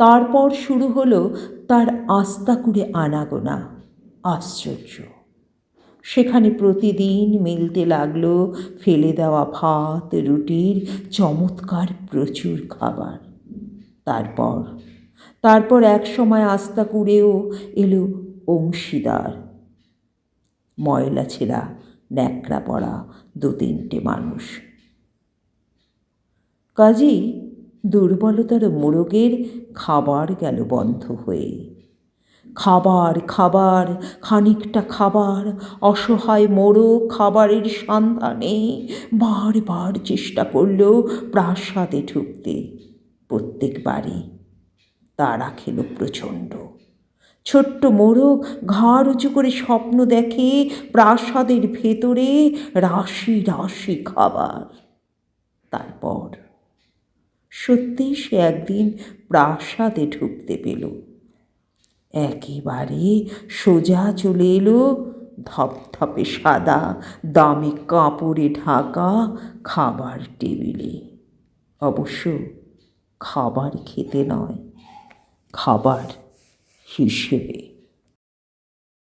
তারপর শুরু হলো তার আস্তা করে আনাগোনা। আশ্চর্য। সেখানে প্রতিদিন মিলতে লাগল ফেলে দেওয়া ভাত, রুটির চমৎকার প্রচুর খাবার। তারপর তারপর এক সময় আস্তা কুড়েও এলো অংশীদার। ময়লা ছেঁড়া, ন্যাকড়া পড়া দু তিনটে মানুষ। কাজেই দুর্বলতার মোরগের খাবার গেল বন্ধ হয়ে। খাবার খাবার, খানিকটা খাবার, অসহায় মোড়ক খাবারের সন্ধানে বারবার চেষ্টা করল প্রাসাদে ঢুকতে। প্রত্যেকবারই তারা খেল প্রচণ্ড। ছোট্ট মোরগ ঘাড় উঁচু করে স্বপ্ন দেখে প্রাসাদের ভেতরে রাশি রাশি খাবার। তারপর সত্যি সে একদিন প্রাসাদে ঢুকতে পেল। একেবারে সোজা চলে এলো, ধপধপে সাদা দামি কাপড়ে ঢাকা খাবার টেবিলে। অবশ্য খাবার খেতে নয়, খাবার হিসেবে